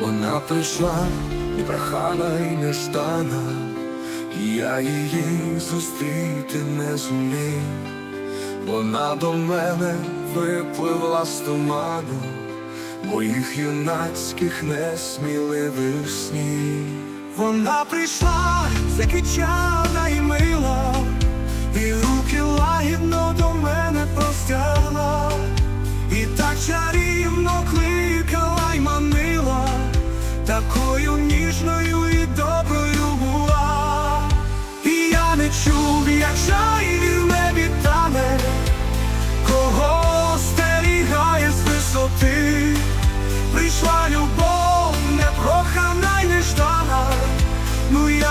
Вона прийшла непрохана і неждана, і я її зустріти не зумів. Вона до мене випливла з туману моїх юнацьких несміливих снів. Вона прийшла закичана і мила,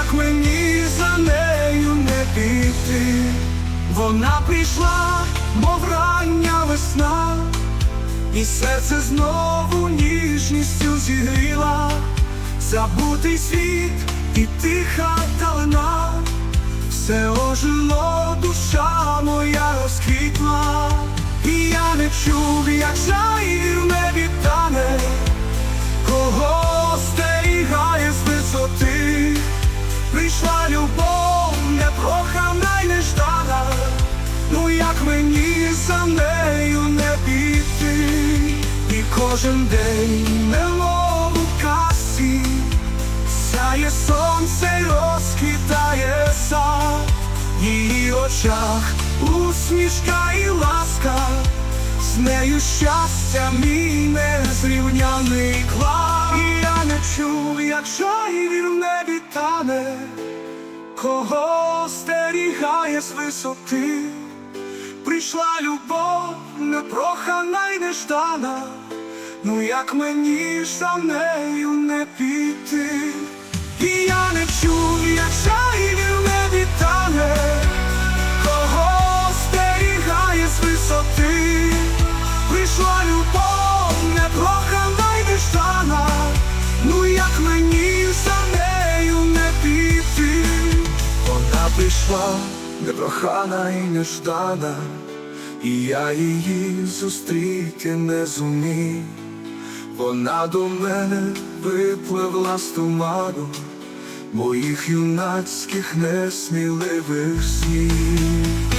як мені за нею не піти, вона прийшла, мов рання весна, і серце знову ніжністю зігріла, забутий світ і тиха далина. Все ожило, душа моя розквітла, і я не чув, як жайвір кожен день немов у касі Сяє сонце й розквітає сад, в її очах усмішка і ласка, з нею щастя мій незрівняний клад. І я не чув, як жайвір в небі тане, кого стерігає з висоти, прийшла любов, непрохана й неждана. Ну як мені за нею не піти, і я не чую, як жайвір в небі тане, кого стерігає з висоти, прийшла любов, непрохана й неждана, ну як мені за нею не піти, вона прийшла, непрохана і неждана. І я її зустріти не зумів, вона до мене випливла з туману моїх юнацьких несміливих снів.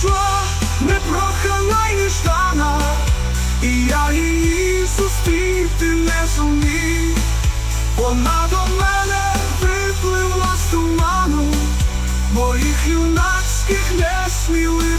Прийшла, непрохана й неждана, і я її зустріти не зумів. Вона до мене випливла з туману моїх юнацьких несміливих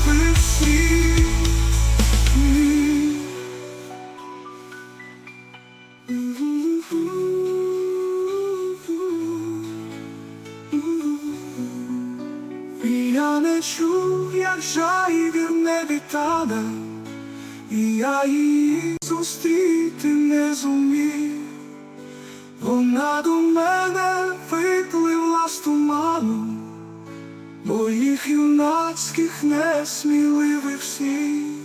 не чув, як жайвір в небі тане, і я її зустріти не зумів. Вона до мене випливла з туману моїх юнацьких несміливих снів.